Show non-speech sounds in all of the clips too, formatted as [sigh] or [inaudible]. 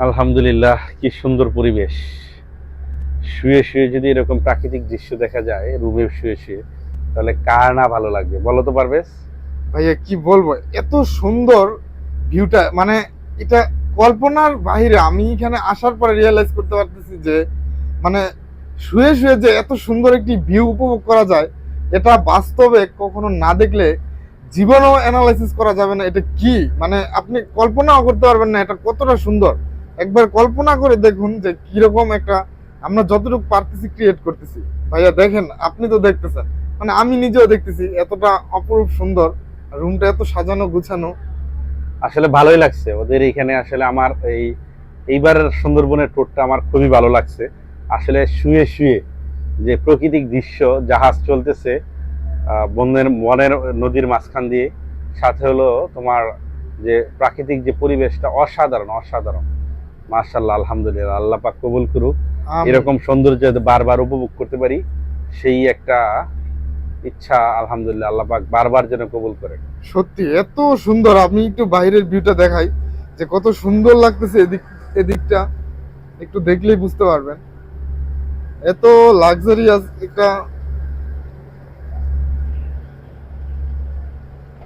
আলহামদুলিল্লাহ, কি সুন্দর পরিবেশ। শুয়ে শুয়ে যদি এরকম প্রাকৃতিক দৃশ্য দেখা যায়, রুমে শুয়ে শুয়ে, তাহলে কার না ভালো লাগবে? বলো তো পারবেশ ভাইয়া, কি বলব? এত সুন্দর ভিউটা মানে এটা কল্পনার বাহিরে। আমি এখানে আসার পরে রিয়েলাইজ করতে পারতেছি যে মানে শুয়ে শুয়ে যে এত সুন্দর একটি ভিউ উপভোগ করা যায়, এটা বাস্তবে কখনো না দেখলে জীবনও অ্যানালাইসিস করা যাবে না। এটা কি? মানে আপনি কল্পনাও করতে পারবেন না এটা কতটা সুন্দর। একবার কল্পনা করে দেখুন যে কীরকম একটা আমরা যতটুকু পারতেছি ক্রিয়েট করতেছি। ভাইয়া, দেখেন, আপনি তো দেখতেছেন। মানে আমি নিজেও দেখতেছি, এতটা অপরূপ সুন্দর রুমটা এত সাজানো, গুছানো। আসলে ভালোই লাগছে। ওদের এখানে আসলে আমার এই এইবারের সুন্দরবনের ট্যুরটা আমার খুবই ভালো লাগছে। আসলে শুয়ে শুয়ে যে প্রাকৃতিক দৃশ্য, জাহাজ চলতেছে বনের বনের নদীর মাঝখান দিয়ে, সাথে হলো তোমার যে প্রাকৃতিক যে পরিবেশটা, অসাধারণ অসাধারণ। মার্শাল্লাহ আলহামদুলিল্লাহ আল্লাহ পাক কবুল করুক। এরকম সৌন্দর্য বারবার উপভোগ করতে পারি সেই একটা ইচ্ছা আলহামদুলিল্লাহ আল্লাহ পাক বারবার যেন কবুল করে। সত্যি এত সুন্দর। আমি একটু বাইরের ভিউটা দেখাই যে কত সুন্দর লাগতেছে এদিক এদিকটা। একটু দেখলেই বুঝতে পারবেন। এত লাক্সারিয়াস একটা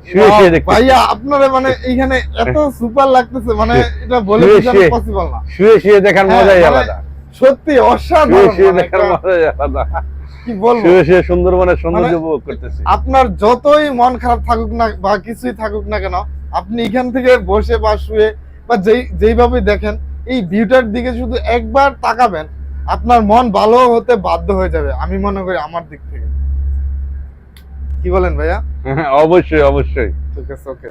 শুয়ে শুয়ে দেখতে ভাইয়া আপনারা মানে এইখানে এত সুপার লাগতেছে মানে এটা বলে বোঝানো পসিবল না। শুয়ে শুয়ে দেখার হ্যাঁ, মজাই মানে আলাদা। সত্যি অসাধারণ শুয়ে মানে দেখার মজাই আলাদা। কি বলব? শুয়ে শুয়ে সুন্দরবনের সৌন্দর্য মানে- উপভোগ করতেছি। আপনার যতই মন খারাপ থাকুক না বা কিছুই থাকুক না কেন আপনি এখান থেকে বসে বা শুয়ে বা যেই যেইভাবে দেখেন এই ভিউটার দিকে শুধু একবার তাকাবেন আপনার মন ভালো হতে বাধ্য হয়ে যাবে আমি মনে করি আমার দিক থেকে। কি বলেন ভাইয়া? [laughs] অবশ্যই অবশ্যই। ঠিক আছে ওকে